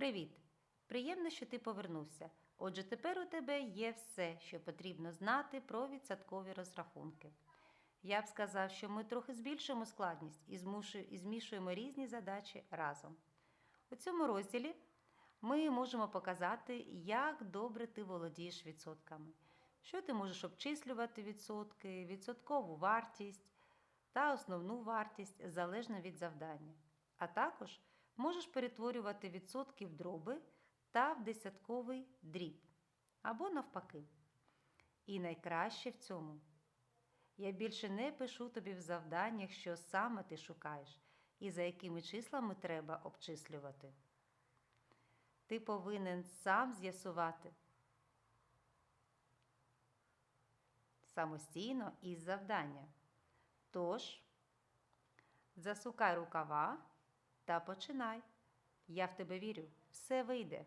Привіт! Приємно, що ти повернувся. Отже, тепер у тебе є все, що потрібно знати про відсоткові розрахунки. Я б сказав, що ми трохи збільшуємо складність і змушу- і змішуємо різні задачі разом. У цьому розділі ми можемо показати, як добре ти володієш відсотками, що ти можеш обчислювати відсотки, відсоткову вартість та основну вартість залежно від завдання. А також можеш перетворювати відсотки в дроби та в десятковий дріб або навпаки. І найкраще в цьому. Я більше не пишу тобі в завданнях, що саме ти шукаєш і за якими числами треба обчислювати. Ти повинен сам з'ясувати самостійно із завдання. Тож, засукай рукава та починай. Я в тебе вірю, все вийде.